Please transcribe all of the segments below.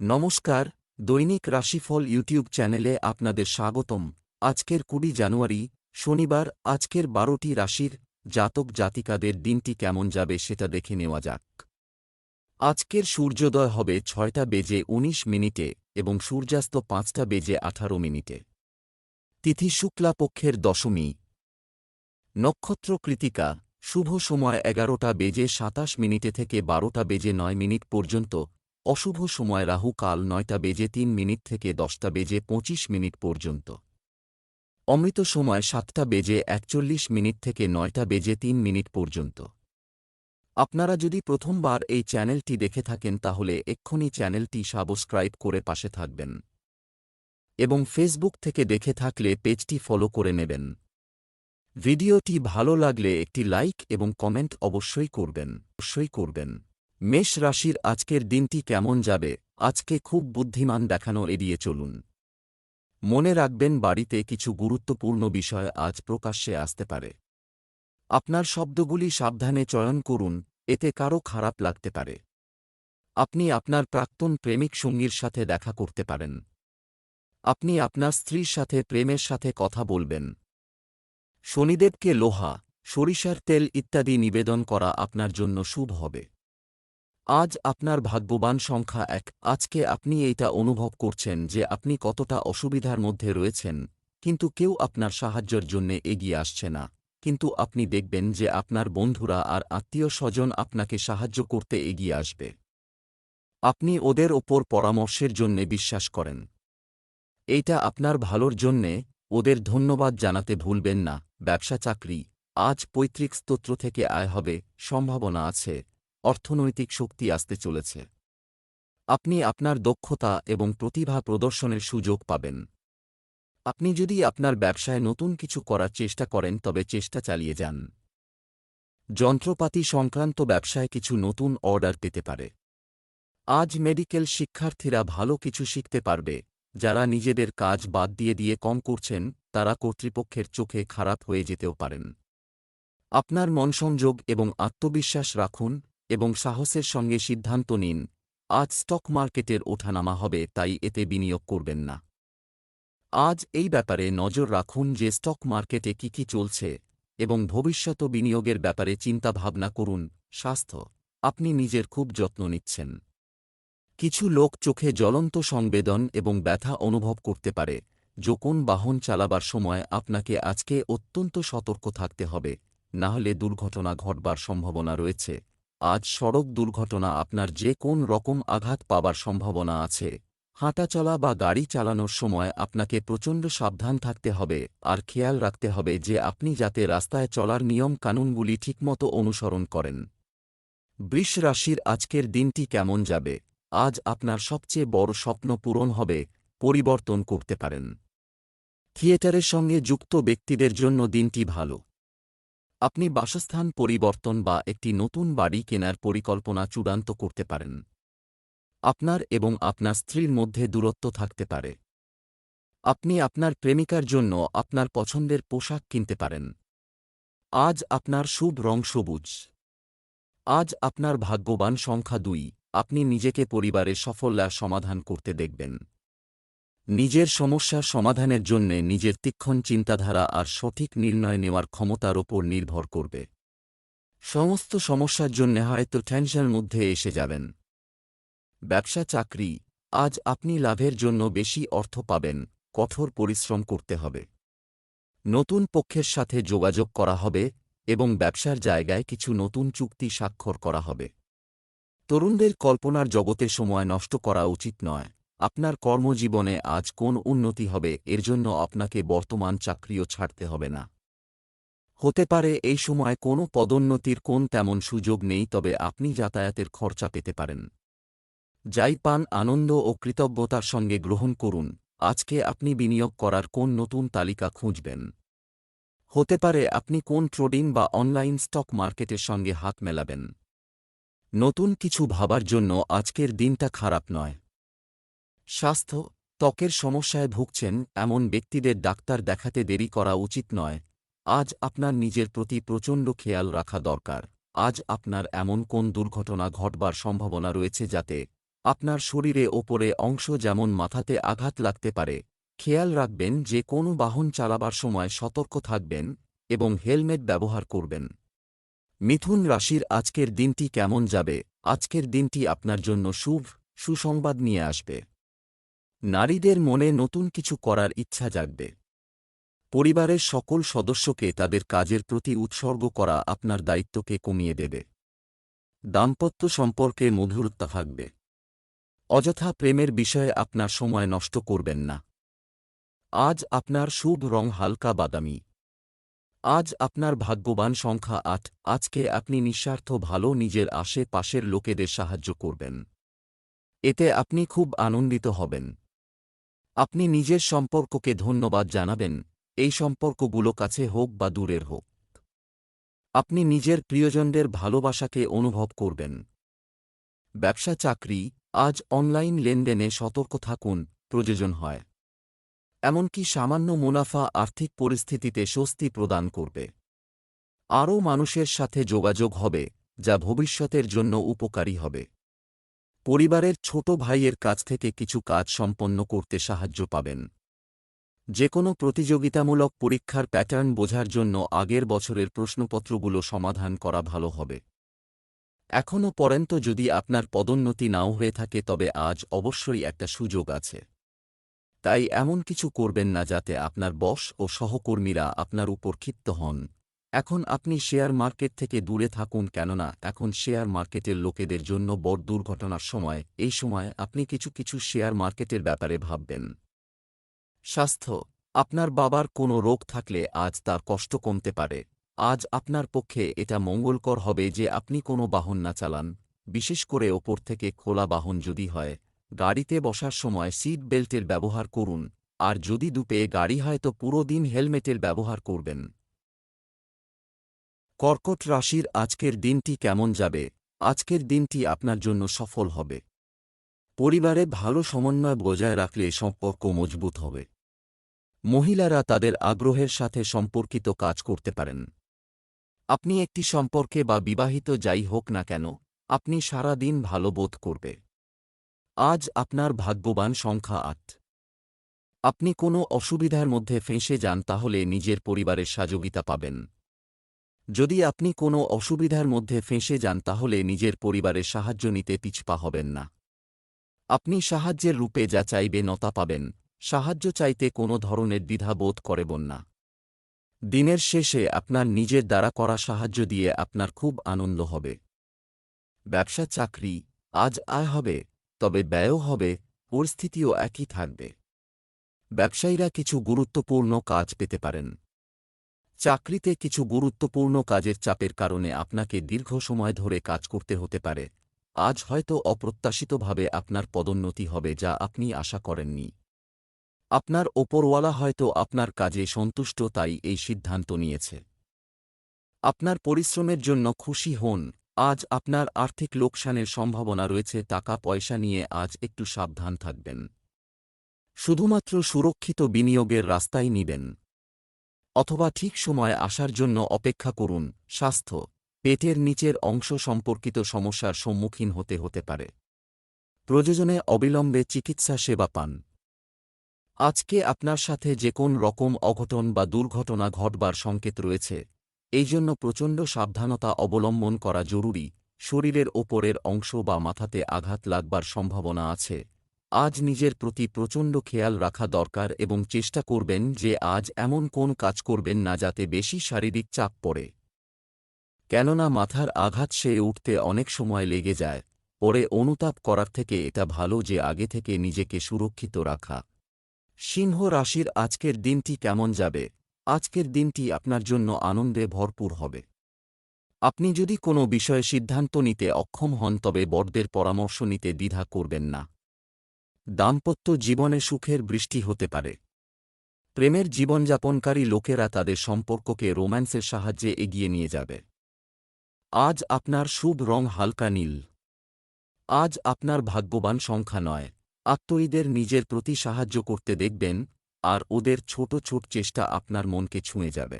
নমস্কার, দৈনিক রাশিফল ইউটিউব চ্যানেলে আপনাদের স্বাগতম। আজকের কুড়ি জানুয়ারি, শনিবার, আজকের বারোটি রাশির জাতক জাতিকাদের দিনটি কেমন যাবে সেটা দেখে নেওয়া যাক। আজকের সূর্যোদয় হবে ছয়টা বেজে ১৯ মিনিটে এবং সূর্যাস্ত পাঁচটা বেজে আঠারো মিনিটে। তিথি শুক্লাপক্ষের দশমী। নক্ষত্র কৃতিকা শুভ সময় এগারোটা বেজে সাতাশ মিনিটে থেকে বারোটা বেজে নয় মিনিট পর্যন্ত অশুভ সময় রাহু কাল নয়টা বেজে তিন মিনিট থেকে দশটা বেজে পঁচিশ মিনিট পর্যন্ত। অমৃত সময় সাতটা বেজে একচল্লিশ মিনিট থেকে নয়টা বেজে তিন মিনিট পর্যন্ত। আপনারা যদি প্রথমবার এই চ্যানেলটি দেখে থাকেন তাহলে এক্ষুনি চ্যানেলটি সাবস্ক্রাইব করে পাশে থাকবেন। এবং ফেসবুক থেকে দেখে থাকলে পেজটি ফলো করে নেবেন। ভিডিওটি ভালো লাগলে একটি লাইক এবং কমেন্ট অবশ্যই করবেন। অবশ্যই করবেন। মেষ রাশির আজকের দিনটি কেমন যাবে? আজকে খুব বুদ্ধিমান দেখানো এড়িয়ে চলুন। মনে রাখবেন, বাড়িতে কিছু গুরুত্বপূর্ণ বিষয় আজ প্রকাশ্যে আসতে পারে। আপনার শব্দগুলি সাবধানে চয়ন করুন, এতে কারও খারাপ লাগতে পারে। আপনি আপনার প্রাক্তন প্রেমিক সঙ্গীর সাথে দেখা করতে পারেন। আপনি আপনার স্ত্রীর সাথে প্রেমের সাথে কথা বলবেন। শনিদেবকে লোহা, সরিষার তেল ইত্যাদি নিবেদন করা আপনার জন্য শুভ হবে। আজ আপনার ভাগ্যবান সংখ্যা এক। আজকে আপনি এইটা অনুভব করছেন যে আপনি কতটা অসুবিধার মধ্যে রয়েছেন। কিন্তু কেউ আপনার সাহায্যের জন্য এগিয়ে আসছে না। কিন্তু আপনি দেখবেন যে আপনার বন্ধুরা আর আত্মীয় স্বজন আপনাকে সাহায্য করতে এগিয়ে আসবে। আপনি ওদের ওপর পরামর্শের জন্যে বিশ্বাস করেন। এইটা আপনার ভালোর জন্যে, ওদের ধন্যবাদ জানাতে ভুলবেন না। ব্যবসা চাকরি, আজ পৈতৃক স্তোত্র থেকে আয় হবে, সম্ভাবনা আছে। অর্থনৈতিক শক্তি আসতে চলেছে। আপনি আপনার দক্ষতা এবং প্রতিভা প্রদর্শনের সুযোগ পাবেন। আপনি যদি আপনার ব্যবসায় নতুন কিছু করার চেষ্টা করেন, তবে চেষ্টা চালিয়ে যান। যন্ত্রপাতি সংক্রান্ত ব্যবসায় কিছু নতুন অর্ডার পেতে পারে। আজ মেডিকেল শিক্ষার্থীরা ভালো কিছু শিখতে পারবে। যারা নিজেদের কাজ বাদ দিয়ে দিয়ে কম করছেন, তারা কর্তৃপক্ষের চোখে খারাপ হয়ে যেতেও পারেন। আপনার মনসংযোগ এবং আত্মবিশ্বাস রাখুন এবং সাহসের সঙ্গে সিদ্ধান্ত নিন, আজ স্টক মার্কেটের ওঠানামা হবে, তাই এতে বিনিয়োগ করবেন না। আজ এই ব্যাপারে নজর রাখুন যে স্টক মার্কেটে কি কি চলছে এবং ভবিষ্যত বিনিয়োগের ব্যাপারে চিন্তাভাবনা করুন, স্বাস্থ্য, আপনি নিজের খুব যত্ন নিচ্ছেন। কিছু লোক চোখে জ্বলন্ত সংবেদন এবং ব্যথা অনুভব করতে পারে যখন বাহন চালাবার সময় আপনাকে আজকে অত্যন্ত সতর্ক থাকতে হবে, না হলে দুর্ঘটনা ঘটবার সম্ভাবনা রয়েছে। আজ সড়ক দুর্ঘটনা আপনার যে কোন রকম আঘাত পাবার সম্ভাবনা আছে। হাঁটাচলা বা গাড়ি চালানোর সময় আপনাকে প্রচণ্ড সাবধান থাকতে হবে, আর খেয়াল রাখতে হবে যে আপনি যাতে রাস্তায় চলার নিয়ম কানুনগুলি ঠিকমতো অনুসরণ করেন। বৃষ রাশির আজকের দিনটি কেমন যাবে? আজ আপনার সবচেয়ে বড় স্বপ্ন পূরণ হবে, পরিবর্তন করতে পারেন। থিয়েটারের সঙ্গে যুক্ত ব্যক্তিদের জন্য দিনটি ভালো। আপনি বাসস্থান পরিবর্তন বা একটি নতুন বাড়ি কেনার পরিকল্পনা চূড়ান্ত করতে পারেন। আপনার এবং আপনার স্ত্রীর মধ্যে দূরত্ব থাকতে পারে। আপনি আপনার প্রেমিকার জন্য আপনার পছন্দের পোশাক কিনতে পারেন। আজ আপনার শুভ রং সবুজ। আজ আপনার ভাগ্যবান সংখ্যা দুই। আপনি নিজেকে পরিবারের সফল্যার সমাধান করতে দেখবেন। নিজের সমস্যার সমাধানের জন্যে নিজের তীক্ষণ চিন্তাধারা আর সঠিক নির্ণয় নেওয়ার ক্ষমতার ওপর নির্ভর করবে। সমস্ত সমস্যার জন্যে হয়তো টেনশনের মধ্যে এসে যাবেন। ব্যবসা চাকরি, আজ আপনি লাভের জন্য বেশি অর্থ পাবেন, কঠোর পরিশ্রম করতে হবে। নতুন পক্ষের সাথে যোগাযোগ করা হবে এবং ব্যবসার জায়গায় কিছু নতুন চুক্তি স্বাক্ষর করা হবে। তরুণদের কল্পনার জগতে সময় নষ্ট করা উচিত নয়। আপনার কর্মজীবনে আজ কোন উন্নতি হবে, এর জন্য আপনাকে বর্তমান চাকরিও ছাড়তে হবে না। হতে পারে এই সময় কোনো পদোন্নতির কোন তেমন সুযোগ নেই, তবে আপনি যাতায়াতের খরচা পেতে পারেন। যাই পান, আনন্দ ও কৃতজ্ঞতার সঙ্গে গ্রহণ করুন। আজকে আপনি বিনিয়োগ করার কোন নতুন তালিকা খুঁজবেন? হতে পারে আপনি কোন ট্রেডিং বা অনলাইন স্টক মার্কেটের সঙ্গে হাত মেলাবেন। নতুন কিছু ভাবার জন্য আজকের দিনটা খারাপ নয়। স্বাস্থ্য, ত্বকের সমস্যায় ভুগছেন এমন ব্যক্তিদের ডাক্তার দেখাতে দেরি করা উচিত নয়। আজ আপনার নিজের প্রতি প্রচণ্ড খেয়াল রাখা দরকার। আজ আপনার এমন কোন দুর্ঘটনা ঘটবার সম্ভাবনা রয়েছে যাতে আপনার শরীরে ওপরে অংশ যেমন মাথাতে আঘাত লাগতে পারে। খেয়াল রাখবেন যে কোনো বাহন চালাবার সময় সতর্ক থাকবেন এবং হেলমেট ব্যবহার করবেন। মিথুন রাশির আজকের দিনটি কেমন যাবে? আজকের দিনটি আপনার জন্য শুভ, সুসংবাদ নিয়ে আসবে। নারীদের মনে নতুন কিছু করার ইচ্ছা জাগবে। পরিবারের সকল সদস্যকে তাদের কাজের প্রতি উৎসর্গ করা আপনার দায়িত্বকে কমিয়ে দেবে। দাম্পত্য সম্পর্কে মধুরতা থাকবে। অযথা প্রেমের বিষয়ে আপনার সময় নষ্ট করবেন না। আজ আপনার শুভ রং হালকা বাদামি। আজ আপনার ভাগ্যবান সংখ্যা আট। আজকে আপনি নিঃস্বার্থ ভালো নিজের আশেপাশের লোকেদের সাহায্য করবেন। এতে আপনি খুব আনন্দিত হবেন। আপনি নিজের সম্পর্ককে ধন্যবাদ জানাবেন, এই সম্পর্কগুলো কাছে হোক বা দূরের হোক। আপনি নিজের প্রিয়জনদের ভালোবাসাকে অনুভব করবেন। ব্যবসা, চাকরি, আজ অনলাইন লেনদেনে সতর্ক থাকুন, প্রয়োজন হয়। এমনকি সামান্য মুনাফা আর্থিক পরিস্থিতিতে স্বস্তি প্রদান করবে। আরও মানুষের সাথে যোগাযোগ হবে, যা ভবিষ্যতের জন্য উপকারী হবে। পরিবারের ছোট ভাইয়ের কাছ থেকে কিছু কাজ সম্পন্ন করতে সাহায্য পাবেন। যে কোনো প্রতিযোগিতামূলক পরীক্ষার প্যাটার্ন বোঝার জন্য আগের বছরের প্রশ্নপত্রগুলো সমাধান করা ভালো হবে। এখনও পর্যন্ত যদি আপনার পদোন্নতি নাও হয়ে থাকে তবে আজ অবশ্যই একটা সুযোগ আছে। তাই এমন কিছু করবেন না যাতে আপনার বস ও সহকর্মীরা আপনার উপর ক্ষিপ্ত হন। এখন আপনি শেয়ার মার্কেট থেকে দূরে থাকুন কেননা এখন শেয়ার মার্কেটের লোকেদের জন্য বড় দুর্ঘটনার সময়, এই সময় আপনি কিছু কিছু শেয়ার মার্কেটের ব্যাপারে ভাববেন। স্বাস্থ্য, আপনার বাবার কোনো রোগ থাকলে আজ তার কষ্ট কমতে পারে। আজ আপনার পক্ষে এটা মঙ্গলকর হবে যে আপনি কোনো বাহন না চালান। বিশেষ করে ওপর থেকে খোলা বাহন যদি হয়, গাড়িতে বসার সময় সিট বেল্টের ব্যবহার করুন। আর যদি দুপে গাড়ি হয় তো পুরো দিন হেলমেটের ব্যবহার করবেন। কর্কট রাশির আজকের দিনটি কেমন যাবে? আজকের দিনটি আপনার জন্য সফল হবে। পরিবারে ভালো সমন্বয় বজায় রাখলে সম্পর্ক মজবুত হবে। মহিলারা তাদের আগ্রহের সাথে সম্পর্কিত কাজ করতে পারেন। আপনি একটি সম্পর্কে বা বিবাহিত যাই হোক না কেন, আপনি সারা দিন ভালো বোধ করবে। আজ আপনার ভাগ্যবান সংখ্যা আট। আপনি কোনো অসুবিধার মধ্যে ফেঁসে যান তাহলে নিজের পরিবারের সাযোগিতা পাবেন। যদি আপনি কোনো অসুবিধার মধ্যে ফেঁসে যান তাহলে নিজের পরিবারের সাহায্য নিতে পিছপা হবেন না। আপনি সাহায্যের রূপে যা চাইবে নতা পাবেন, সাহায্য চাইতে কোনো ধরনের দ্বিধা বোধ করবেন না। দিনের শেষে আপনার নিজের দ্বারা করা সাহায্য দিয়ে আপনার খুব আনন্দ হবে। ব্যবসা চাকরি আজ আয় হবে, তবে ব্যয়ও হবে, পরিস্থিতিও একই থাকবে। ব্যবসায়ীরা কিছু গুরুত্বপূর্ণ কাজ পেতে পারেন। চাকরিতে কিছু গুরুত্বপূর্ণ কাজের চাপের কারণে আপনাকে দীর্ঘ সময় ধরে কাজ করতে হতে পারে। আজ হয়তো অপ্রত্যাশিতভাবে আপনার পদোন্নতি হবে যা আপনি আশা করেননি। আপনার ওপরওয়ালা হয়তো আপনার কাজে সন্তুষ্ট তাই এই সিদ্ধান্ত নিয়েছে। আপনার পরিশ্রমের জন্য খুশি হন। আজ আপনার আর্থিক লোকসানের সম্ভাবনা রয়েছে টাকা পয়সা নিয়ে আজ একটু সাবধান থাকবেন। শুধুমাত্র সুরক্ষিত বিনিয়োগের রাস্তাই নিবেন। অথবা ঠিক সময় আসার জন্য অপেক্ষা করুন, স্বাস্থ্য, পেটের নিচের অংশ সম্পর্কিত সমস্যার সম্মুখীন হতে হতে পারে। প্রয়োজনে অবিলম্বে চিকিৎসা সেবা পান। আজকে আপনার সাথে যে কোন রকম অঘটন বা দুর্ঘটনা ঘটবার সংকেত রয়েছে এই জন্য প্রচণ্ড সাবধানতা অবলম্বন করা জরুরি, শরীরের ওপরের অংশ বা মাথাতে আঘাত লাগবার সম্ভাবনা আছে। আজ নিজের প্রতি প্রচণ্ড খেয়াল রাখা দরকার এবং চেষ্টা করবেন যে আজ এমন কোন কাজ করবেন না যাতে বেশি শারীরিক চাপ পড়ে। কেননা মাথার আঘাত সে উঠতে অনেক সময় লেগে যায়। পরে অনুতাপ করার থেকে এটা ভালো যে আগে থেকে নিজেকে সুরক্ষিত রাখা। সিংহ রাশির আজকের দিনটি কেমন যাবে? আজকের দিনটি আপনার জন্য আনন্দে ভরপুর হবে। আপনি যদি কোনো বিষয়ে সিদ্ধান্ত নিতে অক্ষম হন তবে বড়দের পরামর্শ নিতে দ্বিধা করবেন না। দাম্পত্য জীবনে সুখের বৃষ্টি হতে পারে। প্রেমের জীবনযাপনকারী লোকেরা তাদের সম্পর্ককে রোম্যান্সের সাহায্যে এগিয়ে নিয়ে যাবে। আজ আপনার শুভ রং হালকা নীল। আজ আপনার ভাগ্যবান সংখ্যা নয়। আত্মীয়দের নিজের প্রতি সাহায্য করতে দেখবেন, আর ওদের ছোট ছোট চেষ্টা আপনার মনকে ছুঁয়ে যাবে।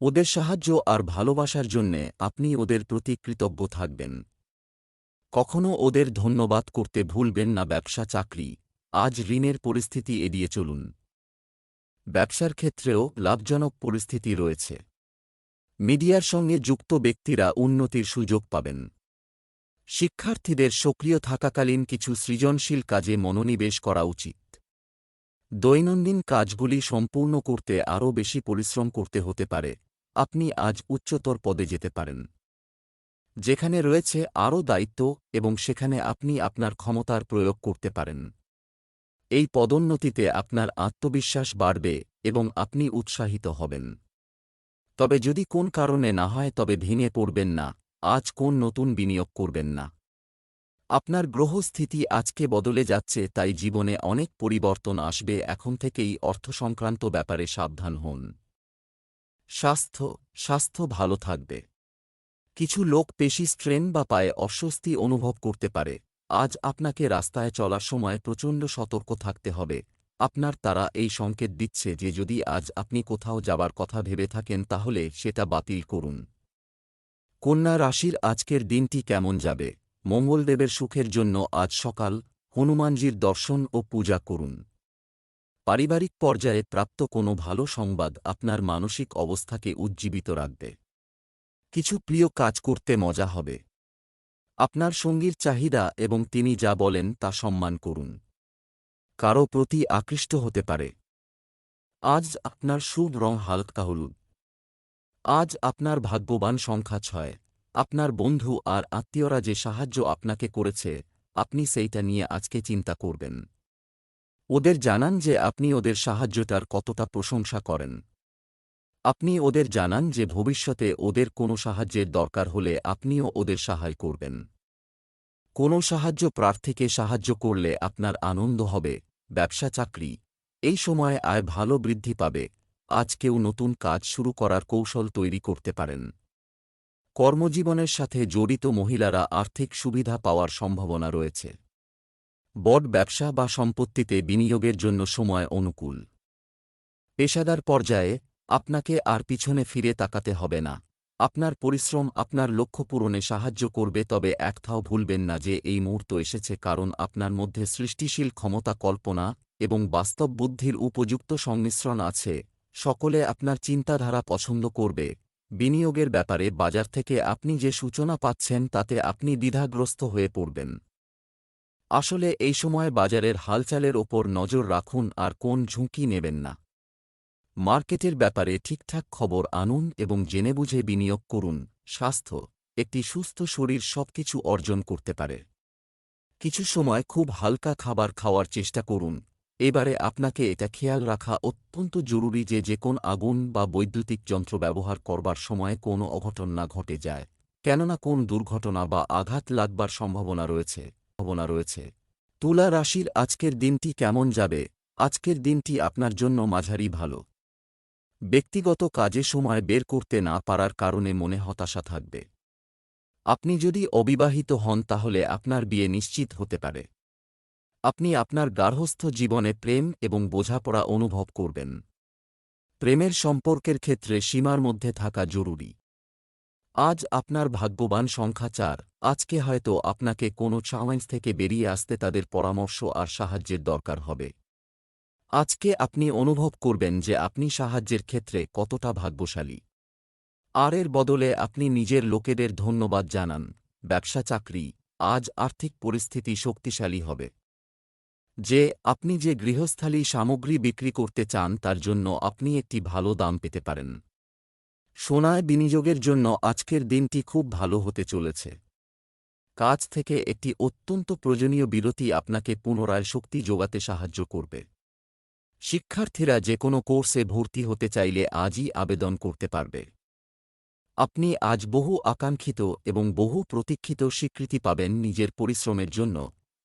ওদের সাহায্য আর ভালোবাসার জন্যে আপনি ওদের প্রতি কৃতজ্ঞ থাকবেন। কখনো ওদের ধন্যবাদ করতে ভুলবেন না ব্যবসা চাকরি। আজ ঋণের পরিস্থিতি এড়িয়ে চলুন। ব্যবসার ক্ষেত্রেও লাভজনক পরিস্থিতি রয়েছে। মিডিয়ার সঙ্গে যুক্ত ব্যক্তিরা উন্নতির সুযোগ পাবেন। শিক্ষার্থীদের সক্রিয় থাকাকালীন কিছু সৃজনশীল কাজে মনোনিবেশ করা উচিত। দৈনন্দিন কাজগুলি সম্পূর্ণ করতে আরও বেশি পরিশ্রম করতে হতে পারে। আপনি আজ উচ্চতর পদে যেতে পারেন। যেখানে রয়েছে আরও দায়িত্ব এবং সেখানে আপনি আপনার ক্ষমতার প্রয়োগ করতে পারেন। এই পদোন্নতিতে আপনার আত্মবিশ্বাস বাড়বে এবং আপনি উৎসাহিত হবেন। তবে যদি কোন কারণে না হয়, তবে ভেঙে পড়বেন না। আজ কোন নতুন বিনিয়োগ করবেন না। আপনার গ্রহস্থিতি আজকে বদলে যাচ্ছে, তাই জীবনে অনেক পরিবর্তন আসবে। এখন থেকেই অর্থ সংক্রান্ত ব্যাপারে সাবধান হন। স্বাস্থ্য স্বাস্থ্য ভালো থাকবে। কিছু লোক পেশি স্ট্রেন বা পায়ে অস্বস্তি অনুভব করতে পারে। আজ আপনাকে রাস্তায় চলার সময় প্রচণ্ড সতর্ক থাকতে হবে। আপনার তারা এই সংকেত দিচ্ছে যে যদি আজ আপনি কোথাও যাবার কথা ভেবে থাকেন তাহলে সেটা বাতিল করুন। কন্যা রাশির আজকের দিনটি কেমন যাবে? মঙ্গলদেবের সুখের জন্য আজ সকাল, হনুমানজির দর্শন ও পূজা করুন। পারিবারিক পর্যায়ে প্রাপ্ত কোনো ভালো সংবাদ আপনার মানসিক অবস্থাকে উজ্জীবিত রাখবে। কিছু প্রিয় কাজ করতে মজা হবে। আপনার সঙ্গীর চাহিদা এবং তিনি যা বলেন তা সম্মান করুন। কারও প্রতি আকৃষ্ট হতে পারে। আজ আপনার শুভ রং হালকা হলুদ। আজ আপনার ভাগ্যবান সংখ্যা ছয়। আপনার বন্ধু আর আত্মীয়রা যে সাহায্য আপনাকে করেছে, আপনি সেইটা নিয়ে আজকে চিন্তা করবেন। ওদের জানান যে আপনি ওদের সাহায্যটার কতটা প্রশংসা করেন। আপনি ওদের জানান যে ভবিষ্যতে ওদের কোনো সাহায্যের দরকার হলে আপনিও ওদের সাহায্য করবেন। কোনো সাহায্য প্রার্থীকে সাহায্য করলে আপনার আনন্দ হবে, ব্যবসা চাকরি। এই সময় আয় ভালো বৃদ্ধি পাবে। আজ কেউ নতুন কাজ শুরু করার কৌশল তৈরি করতে পারেন। কর্মজীবনের সাথে জড়িত মহিলারা আর্থিক সুবিধা পাওয়ার সম্ভাবনা রয়েছে। বড ব্যবসা বা সম্পত্তিতে বিনিয়োগের জন্য সময় অনুকূল। পেশাদার পর্যায়ে আপনাকে আর পিছনে ফিরে তাকাতে হবে না। আপনার পরিশ্রম আপনার লক্ষ্য পূরণে সাহায্য করবে, তবে একথাও ভুলবেন না যে এই মুহূর্ত এসেছে কারণ আপনার মধ্যে সৃষ্টিশীল ক্ষমতা কল্পনা এবং বাস্তব বুদ্ধির উপযুক্ত সংমিশ্রণ আছে। সকলে আপনার চিন্তাধারা পছন্দ করবে। বিনিয়োগের ব্যাপারে বাজার থেকে আপনি যে সূচনা পাচ্ছেন, তাতে আপনি দ্বিধাগ্রস্ত হয়ে পড়বেন। আসলে এই সময় বাজারের হালচালের ওপর নজর রাখুন আর কোন ঝুঁকি নেবেন না। মার্কেটের ব্যাপারে ঠিকঠাক খবর আনুন এবং জেনে বুঝে বিনিয়োগ করুন। স্বাস্থ্য, একটি সুস্থ শরীর সবকিছু অর্জন করতে পারে। কিছু সময় খুব হালকা খাবার খাওয়ার চেষ্টা করুন। এবারে আপনাকে এটা খেয়াল রাখা অত্যন্ত জরুরি যে যে কোন আগুন বা বৈদ্যুতিক যন্ত্র ব্যবহার করবার সময় কোনো অঘটন না ঘটে যায়। কেননা কোন দুর্ঘটনা বা আঘাত লাগবার সম্ভাবনা রয়েছে? সম্ভাবনা রয়েছে। তুলা রাশির আজকের দিনটি কেমন যাবে? আজকের দিনটি আপনার জন্য মাঝারি ভালো। ব্যক্তিগত কাজে সময় বের করতে না পারার কারণে মনে হতাশা থাকবে। আপনি যদি অবিবাহিত হন তাহলে আপনার বিয়ে নিশ্চিত হতে পারে। আপনি আপনার গার্হস্থ জীবনে প্রেম এবং বোঝাপড়া অনুভব করবেন। প্রেমের সম্পর্কের ক্ষেত্রে সীমার মধ্যে থাকা জরুরি। আজ আপনার ভাগ্যবান সংখ্যা চার, আজকে হয়তো আপনাকে কোনো চ্যালেঞ্জ থেকে বেরিয়ে আসতে তাদের পরামর্শ আর সাহায্যের দরকার হবে। আজকে আপনি অনুভব করবেন যে আপনি সাহায্যের ক্ষেত্রে কতটা ভাগ্যশালী। আর এর বদলে আপনি নিজের লোকেদের ধন্যবাদ জানান। ব্যবসা চাকরি, আজ আর্থিক পরিস্থিতি শক্তিশালী হবে। যে, আপনি যে গৃহস্থালী সামগ্রী বিক্রি করতে চান তার জন্য আপনি একটি ভালো দাম পেতে পারেন। সোনায় বিনিয়োগের জন্য আজকের দিনটি খুব ভালো হতে চলেছে। কাজ থেকে একটি অত্যন্ত প্রয়োজনীয় বিরতি আপনাকে পুনরায় শক্তি যোগাতে সাহায্য করবে। শিক্ষার্থীরা যে কোনো কোর্সে ভর্তি হতে চাইলে আজই আবেদন করতে পারবে। আপনি আজ বহু আকাঙ্ক্ষিত এবং বহু প্রতীক্ষিত স্বীকৃতি পাবেন নিজের পরিশ্রমের জন্য,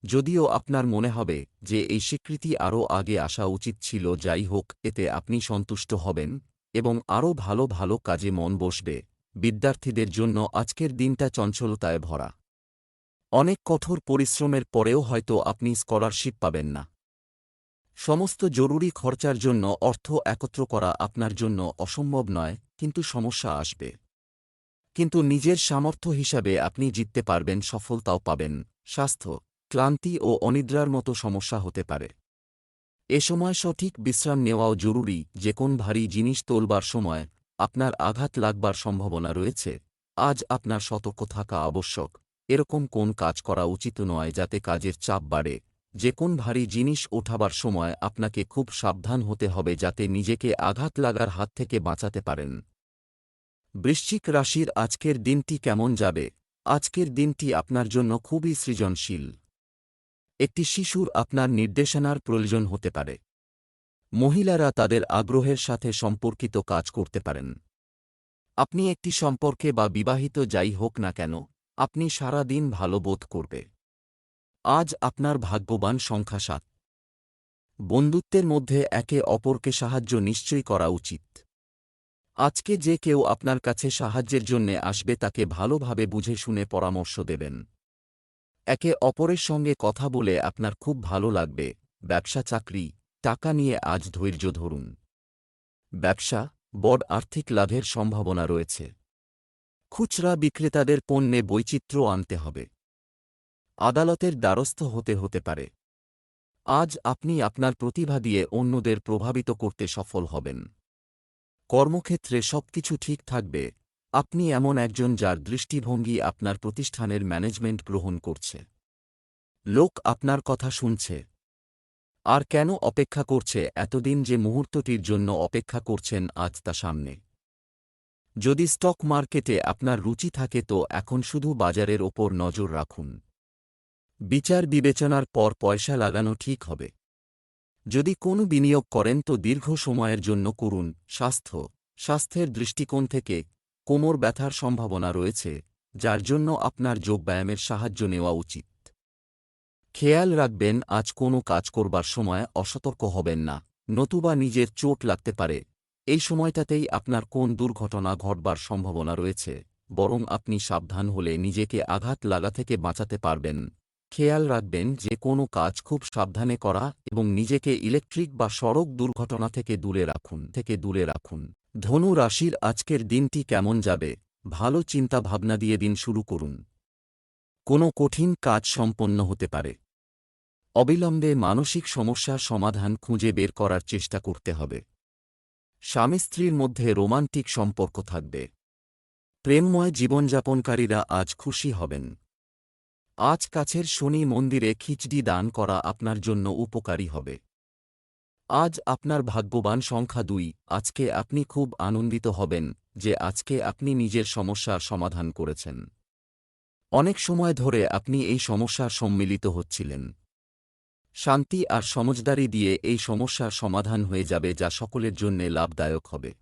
যদিও আপনার মনে হবে যে এই স্বীকৃতি আরও আগে আসা উচিত ছিল, যাই হোক, এতে আপনি সন্তুষ্ট হবেন এবং আরও ভালো ভালো কাজে মন বসবে, বিদ্যার্থীদের জন্য আজকের দিনটা চঞ্চলতায় ভরা। অনেক কঠোর পরিশ্রমের পরেও হয়তো আপনি স্কলারশিপ পাবেন না। সমস্ত জরুরি খরচার জন্য অর্থ একত্র করা আপনার জন্য অসম্ভব নয়, কিন্তু সমস্যা আসবে। কিন্তু নিজের সামর্থ্য হিসাবে আপনি জিততে পারবেন, সফলতাও পাবেন। স্বাস্থ্য, ক্লান্তি ও অনিদ্রার মতো সমস্যা হতে পারে। এ সময় সঠিক বিশ্রাম নেওয়াও জরুরি, যে কোন ভারী জিনিস তোলবার সময় আপনার আঘাত লাগবার সম্ভাবনা রয়েছে। আজ আপনার সতর্ক থাকা আবশ্যক। এরকম কোন কাজ করা উচিত নয়, যাতে কাজের চাপ বাড়ে। যে কোন ভারী জিনিস ওঠাবার সময় আপনাকে খুব সাবধান হতে হবে যাতে নিজেকে আঘাত লাগার হাত থেকে বাঁচাতে পারেন। বৃশ্চিক রাশির আজকের দিনটি কেমন যাবে? আজকের দিনটি আপনার জন্য খুবই সৃজনশীল। একটি শিশুর আপনার নির্দেশনার প্রয়োজন হতে পারে। মহিলারা তাদের আগ্রহের সাথে সম্পর্কিত কাজ করতে পারেন। আপনি একটি সম্পর্কে বা বিবাহিত যাই হোক না কেন, আপনি সারা দিন ভালো বোধ করবে। আজ আপনার ভাগ্যবান সংখ্যা সাত। বন্ধুত্বের মধ্যে একে অপরকে সাহায্য নিশ্চয়ই করা উচিত। আজকে যে কেউ আপনার কাছে সাহায্যের জন্যে আসবে তাকে ভালোভাবে বুঝে শুনে পরামর্শ দেবেন। একে অপরের সঙ্গে কথা বলে আপনার খুব ভালো লাগবে। ব্যবসা, চাকরি, টাকা নিয়ে আজ ধৈর্য ধরুন। ব্যবসা, বড় আর্থিক লাভের সম্ভাবনা রয়েছে। খুচরা বিক্রেতাদের পণ্যে বৈচিত্র্য আনতে হবে। আদালতের দ্বারস্থ হতে হতে পারে। আজ আপনি আপনার প্রতিভা দিয়ে অন্যদের প্রভাবিত করতে সফল হবেন। কর্মক্ষেত্রে সবকিছু ঠিক থাকবে। আপনি এমন একজন যার দৃষ্টিভঙ্গি আপনার প্রতিষ্ঠানের ম্যানেজমেন্ট গ্রহণ করছে। লোক আপনার কথা শুনছে। আর কেন অপেক্ষা করছে এতদিন যে মুহূর্তটির জন্য অপেক্ষা করছেন আজ তা সামনে। যদি স্টক মার্কেটে আপনার রুচি থাকে তো এখন শুধু বাজারের ওপর নজর রাখুন। বিচার বিবেচনার পর পয়সা লাগানো ঠিক হবে। যদি কোনো বিনিয়োগ করেন তো দীর্ঘ সময়ের জন্য করুন, স্বাস্থ্য, স্বাস্থ্যের দৃষ্টিকোণ থেকে কোমর ব্যথার সম্ভাবনা রয়েছে, যার জন্য আপনার যোগব্যায়ামের সাহায্য নেওয়া উচিত। খেয়াল রাখবেন, আজ কোনো কাজ করবার সময় অসতর্ক হবেন না, নতুবা নিজের চোট লাগতে পারে। এই সময়টাতেই আপনার কোন দুর্ঘটনা ঘটবার সম্ভাবনা রয়েছে, বরং আপনি সাবধান হলে নিজেকে আঘাত লাগা থেকে বাঁচাতে পারবেন। খেয়াল রাখবেন যে কোনো কাজ খুব সাবধানে করা এবং নিজেকে ইলেকট্রিক বা সড়ক দুর্ঘটনা থেকে দূরে রাখুন, থেকে দূরে রাখুন। ধনু রাশির আজকের দিনটি কেমন যাবে? ভালো চিন্তা ভাবনা দিয়ে দিন শুরু করুন। কোনো কঠিন কাজ সম্পন্ন হতে পারে। অবিলম্বে মানসিক সমস্যার সমাধান খুঁজে বের করার চেষ্টা করতে হবে। স্বামী স্ত্রীর মধ্যে রোমান্টিক সম্পর্ক থাকবে। প্রেমময় জীবনযাপনকারীরা আজ খুশি হবেন। আজ কাছের শনি মন্দিরে খিচড়ি দান করা আপনার জন্য উপকারী হবে। আজ আপনার ভাগ্যবান সংখ্যা দুই। আজকে আপনি খুব আনন্দিত হবেন যে আজকে আপনি নিজের সমস্যার সমাধান করেছেন। অনেক সময় ধরে আপনি এই সমস্যার সম্মিলিত হচ্ছিলেন। শান্তি আর সমজদারি দিয়ে এই সমস্যার সমাধান হয়ে যাবে যা সকলের জন্যে লাভদায়ক হবে।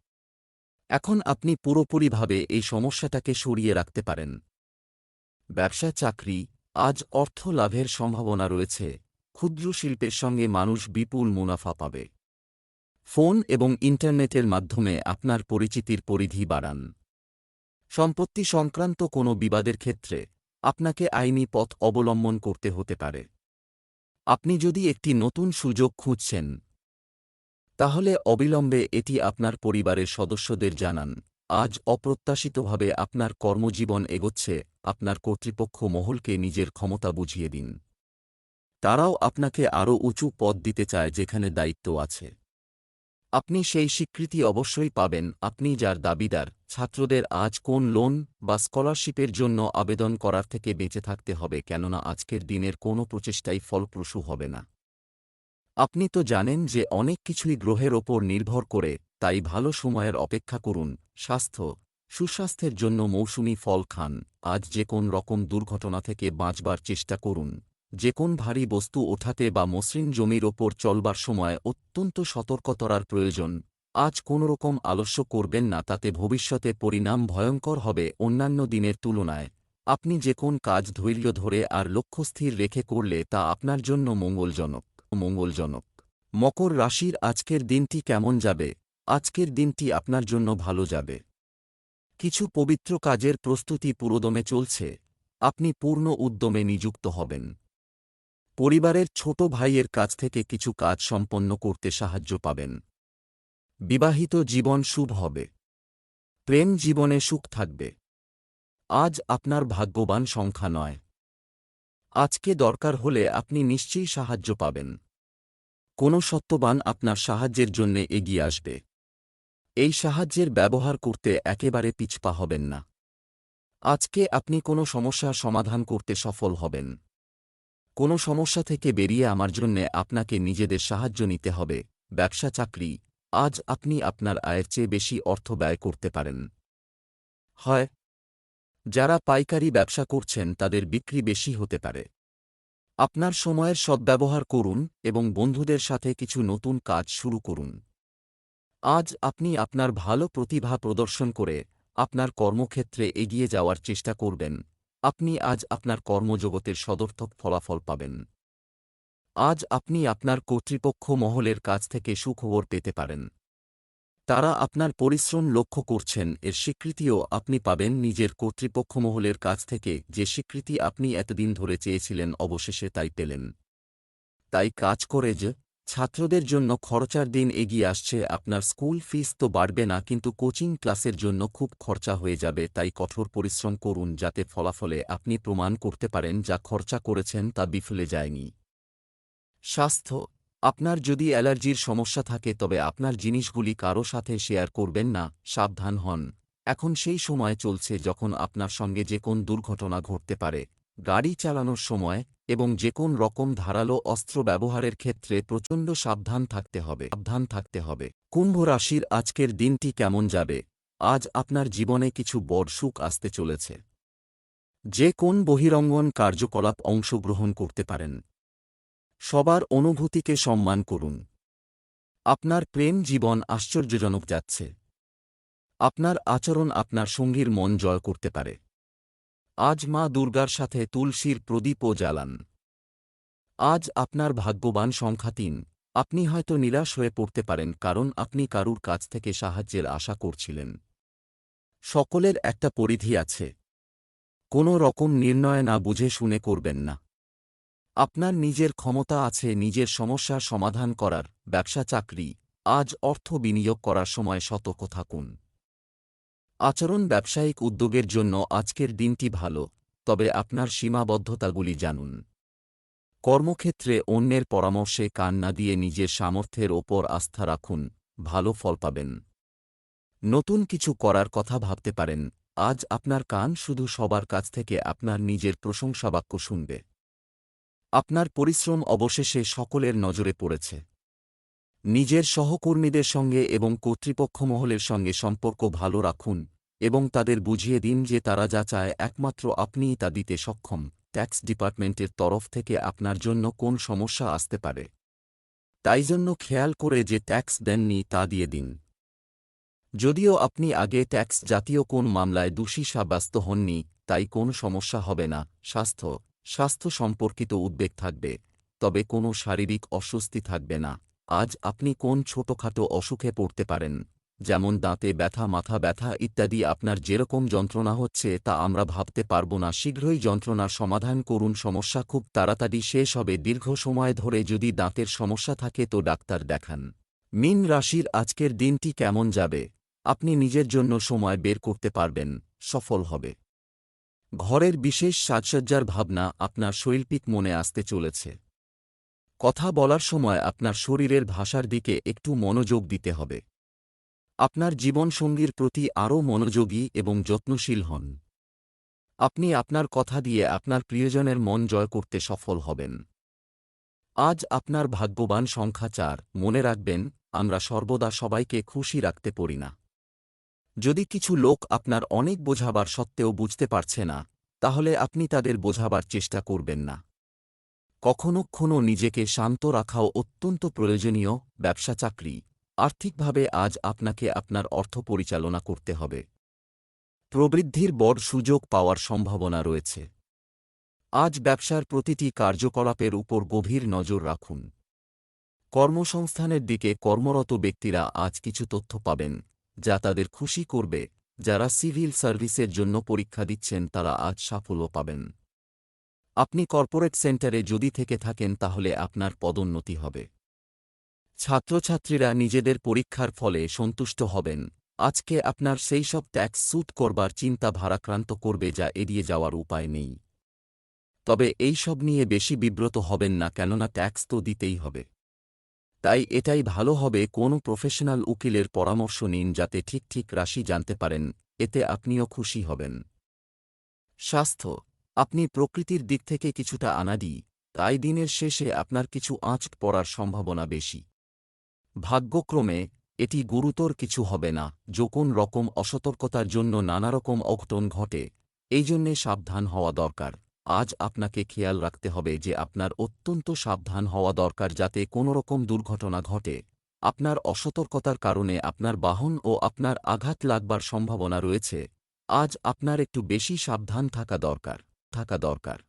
এখন আপনি পুরোপুরিভাবে এই সমস্যাটাকে সরিয়ে রাখতে পারেন। ব্যবসা, চাকরি আজ অর্থ লাভের সম্ভাবনা রয়েছে। ক্ষুদ্র শিল্পের সঙ্গে মানুষ বিপুল মুনাফা পাবে। ফোন এবং ইন্টারনেটের মাধ্যমে আপনার পরিচিতির পরিধি বাড়ান। সম্পত্তি সংক্রান্ত কোনো বিবাদের ক্ষেত্রে আপনাকে আইনি পথ অবলম্বন করতে হতে পারে। আপনি যদি একটি নতুন সুযোগ খুঁজছেন, তাহলে অবিলম্বে এটি আপনার পরিবারের সদস্যদের জানান। আজ অপ্রত্যাশিতভাবে আপনার কর্মজীবন এগোচ্ছে আপনার কর্তৃপক্ষ মহলকে নিজের ক্ষমতা বুঝিয়ে দিন। তারাও আপনাকে আরও উঁচু পদ দিতে চায় যেখানে দায়িত্ব আছে। আপনি সেই স্বীকৃতি অবশ্যই পাবেন, আপনি যার দাবিদার, ছাত্রদের আজ কোন লোন বা স্কলারশিপের জন্য আবেদন করার থেকে বেঁচে থাকতে হবে, কেননা আজকের দিনের কোনো প্রচেষ্টাই ফলপ্রসূ হবে না। আপনি তো জানেন যে অনেক কিছুই গ্রহের ওপর নির্ভর করে, তাই ভালো সময়ের অপেক্ষা করুন, স্বাস্থ্য সুস্বাস্থ্যের জন্য মৌসুমি ফল খান। আজ যে কোন রকম দুর্ঘটনা থেকে বাঁচবার চেষ্টা করুন। যে কোন ভারী বস্তু ওঠাতে বা মসৃণ জমির ওপর চলবার সময় অত্যন্ত সতর্কতার প্রয়োজন। আজ কোনোরকম আলস্য করবেন না, তাতে ভবিষ্যতে পরিণাম ভয়ঙ্কর হবে অন্যান্য দিনের তুলনায়। আপনি যে কোন কাজ ধৈর্য ধরে আর লক্ষ্যস্থির রেখে করলে তা আপনার জন্য মঙ্গলজনক মঙ্গলজনক। মকর রাশির আজকের দিনটি কেমন যাবে? আজকের দিনটি আপনার জন্য ভালো যাবে। কিছু পবিত্র কাজের প্রস্তুতি পুরোদমে চলছে। আপনি পূর্ণ উদ্যমে নিযুক্ত হবেন। পরিবারের ছোট ভাইয়ের কাছ থেকে কিছু কাজ সম্পন্ন করতে সাহায্য পাবেন। বিবাহিত জীবন শুভ হবে। প্রেম জীবনে সুখ থাকবে। আজ আপনার ভাগ্যবান সংখ্যা নয়। আজকে দরকার হলে আপনি নিশ্চয়ই সাহায্য পাবেন। কোনো সত্যবান আপনার সাহায্যের জন্য এগিয়ে আসবে। এই সাহায্যের ব্যবহার করতে একেবারে পিছপা হবেন না। আজকে আপনি কোনো সমস্যার সমাধান করতে সফল হবেন। কোনো সমস্যা থেকে বেরিয়ে আমার জন্যে আপনাকে নিজেদের সাহায্য নিতে হবে। ব্যবসা চাকরি, আজ আপনি আপনার আয়ের চেয়ে বেশি অর্থ ব্যয় করতে পারেন। হয়, যারা পাইকারি ব্যবসা করছেন তাদের বিক্রি বেশি হতে পারে। আপনার সময়ের সদ্ব্যবহার করুন এবং বন্ধুদের সাথে কিছু নতুন কাজ শুরু করুন। আজ আপনি আপনার ভালো প্রতিভা প্রদর্শন করে আপনার কর্মক্ষেত্রে এগিয়ে যাওয়ার চেষ্টা করবেন। আপনি আজ আপনার কর্মজগতের সদর্থক ফলাফল পাবেন। আজ আপনি আপনার কর্তৃপক্ষ মহলের কাছ থেকে সুখবর পেতে পারেন। তারা আপনার পরিশ্রম লক্ষ্য করছেন, এর স্বীকৃতিও আপনি পাবেন নিজের কর্তৃপক্ষ মহলের কাছ থেকে। যে স্বীকৃতি আপনি এতদিন ধরে চেয়েছিলেন, অবশেষে তাই পেলেন। তাই কাজ করে যে ছাত্রদের জন্য খরচার দিন এগিয়ে আসছে, আপনার স্কুল ফিস তো বাড়বে না, কিন্তু কোচিং ক্লাসের জন্য খুব খরচা হয়ে যাবে, তাই কঠোর পরিশ্রম করুন যাতে ফলাফলে আপনি প্রমাণ করতে পারেন যা খরচা করেছেন তা বিফলে যায়নি। স্বাস্থ্য, আপনার যদি অ্যালার্জির সমস্যা থাকে তবে আপনার জিনিসগুলি কারও সাথে শেয়ার করবেন না, সাবধান হন। এখন সেই সময় চলছে যখন আপনার সঙ্গে যে কোন দুর্ঘটনা ঘটতে পারে। গাড়ি চালানোর সময় এবং যে কোন রকম ধারালো অস্ত্র ব্যবহারের ক্ষেত্রে প্রচণ্ড সাবধান থাকতে হবে। সাবধান থাকতে হবে। কুম্ভ রাশির আজকের দিনটি কেমন যাবে? আজ আপনার জীবনে কিছু বড় সুখ আসতে চলেছে। যে কোন বহিরঙ্গন কার্যকলাপ অংশগ্রহণ করতে পারেন। সবার অনুভূতিকে সম্মান করুন। আপনার প্রেম জীবন আশ্চর্যজনক যাচ্ছে। আপনার আচরণ আপনার সঙ্গীর মন জয় করতে পারে। আজ মা দুর্গার সাথে তুলসীর প্রদীপও জ্বালান। আজ আপনার ভাগ্যবান সংখ্যা তিন। আপনি হয়তো নিরাশ হয়ে পড়তে পারেন, কারণ আপনি কারুর কাছ থেকে সাহায্যের আশা করছিলেন। সকলের একটা পরিধি আছে। কোনো রকম নির্ণয় না বুঝে শুনে করবেন না। আপনার নিজের ক্ষমতা আছে, নিজের সমস্যার সমাধান করার, ব্যবসা চাকরি। আজ অর্থ বিনিয়োগ করার সময় সতর্ক থাকুন। আচরণ ব্যবসায়িক উদ্যোগের জন্য আজকের দিনটি ভালো, তবে আপনার সীমাবদ্ধতাগুলি জানুন। কর্মক্ষেত্রে অন্যের পরামর্শে কান না দিয়ে নিজের সামর্থ্যের ওপর আস্থা রাখুন, ভালো ফল পাবেন। নতুন কিছু করার কথা ভাবতে পারেন, আজ আপনার কান শুধু সবার কাছ থেকে আপনার নিজের প্রশংসাবাক্য শুনবে। আপনার পরিশ্রম অবশেষে সকলের নজরে পড়েছে। নিজের সহকর্মীদের সঙ্গে এবং কর্তৃপক্ষ মহলের সঙ্গে সম্পর্ক ভালো রাখুন এবং তাদের বুঝিয়ে দিন যে তারা যা চায়, একমাত্র আপনিই তা দিতে সক্ষম। ট্যাক্স ডিপার্টমেন্টের তরফ থেকে আপনার জন্য কোন সমস্যা আসতে পারে? তাই জন্য খেয়াল করে যে ট্যাক্স দেননি তা দিয়ে দিন। যদিও আপনি আগে ট্যাক্স জাতীয় কোন মামলায় দোষী সাব্যস্ত হননি, তাই কোন সমস্যা হবে না। স্বাস্থ্য স্বাস্থ্য সম্পর্কিত উদ্বেগ থাকবে, তবে কোনো শারীরিক অস্বস্তি থাকবে না। আজ আপনি কোন ছোটখাটো অসুখে পড়তে পারেন? যেমন দাঁতে ব্যথা, মাথা ব্যথা ইত্যাদি আপনার যেরকম যন্ত্রণা হচ্ছে তা আমরা ভাবতে পারব না। শীঘ্রই যন্ত্রণার সমাধান করুন। সমস্যা খুব তাড়াতাড়ি শেষ হবে। দীর্ঘ সময় ধরে যদি দাঁতের সমস্যা থাকে তো ডাক্তার দেখান। মিন রাশির আজকের দিনটি কেমন যাবে? আপনি নিজের জন্য সময় বের করতে পারবেন। সফল হবে। ঘরের বিশেষ সাজসজ্জার ভাবনা আপনার শৈল্পিক মনে আসতে চলেছে। কথা বলার সময় আপনার শরীরের ভাষার দিকে একটু মনোযোগ দিতে হবে। আপনার জীবনসঙ্গীর প্রতি আরও মনোযোগী এবং যত্নশীল হন। আপনি আপনার কথা দিয়ে আপনার প্রিয়জনের মন জয় করতে সফল হবেন। আজ আপনার ভাগ্যবান সংখ্যা চার, মনে রাখবেন, আমরা সর্বদা সবাইকে খুশি রাখতে পারি না। যদি কিছু লোক আপনার অনেক বোঝাবার সত্ত্বেও বুঝতে পারছে না, তাহলে আপনি তাদের বোঝাবার চেষ্টা করবেন না। কখনো কখনো নিজেকে শান্ত রাখাও অত্যন্ত প্রয়োজনীয় ব্যবসা চাকরি। আর্থিকভাবে আজ আপনাকে আপনার অর্থ পরিচালনা করতে হবে। প্রবৃদ্ধির বড় সুযোগ পাওয়ার সম্ভাবনা রয়েছে। আজ ব্যবসার প্রতিটি কার্যকলাপের উপর গভীর নজর রাখুন। কর্মসংস্থানের দিকে কর্মরত ব্যক্তিরা আজ কিছু তথ্য পাবেন, যা তাদের খুশি করবে। যারা সিভিল সার্ভিসের জন্য পরীক্ষা দিচ্ছেন তারা আজ সাফল্য পাবেন। আপনি কর্পোরেট সেন্টারে যদি থেকে থাকেন তাহলে আপনার পদোন্নতি হবে। ছাত্রছাত্রীরা নিজেদের পরীক্ষার ফলে সন্তুষ্ট হবেন। আজকে আপনার সেই সব ট্যাক্স স্যুট করবার চিন্তা ভারাক্রান্ত করবে যা এড়িয়ে যাওয়ার উপায় নেই। তবে এই সব নিয়ে বেশি বিব্রত হবেন না কেননা ট্যাক্স তো দিতেই হবে। তাই এটাই ভালো হবে কোনো প্রফেশনাল উকিলের পরামর্শ নিন যাতে ঠিক ঠিক রাশি জানতে পারেন, এতে আপনিও খুশি হবেন। স্বাস্থ্য আপনি প্রকৃতির দিক থেকে কিছুটা আনাদি, তাই দিনের শেষে আপনার কিছু আঁচ পড়ার সম্ভাবনা বেশি। ভাগ্যক্রমে, এটি গুরুতর কিছু হবে না, যখন রকম অসতর্কতার জন্য নানারকম অঘটন ঘটে, এই জন্যে সাবধান হওয়া দরকার। আজ আপনাকে খেয়াল রাখতে হবে যে আপনার অত্যন্ত সাবধান হওয়া দরকার যাতে কোনোরকম দুর্ঘটনা ঘটে। আপনার অসতর্কতার কারণে আপনার বাহন ও আপনার আঘাত লাগবার সম্ভাবনা রয়েছে। আজ আপনার একটু বেশি সাবধান থাকা দরকার। থাকা দরকার।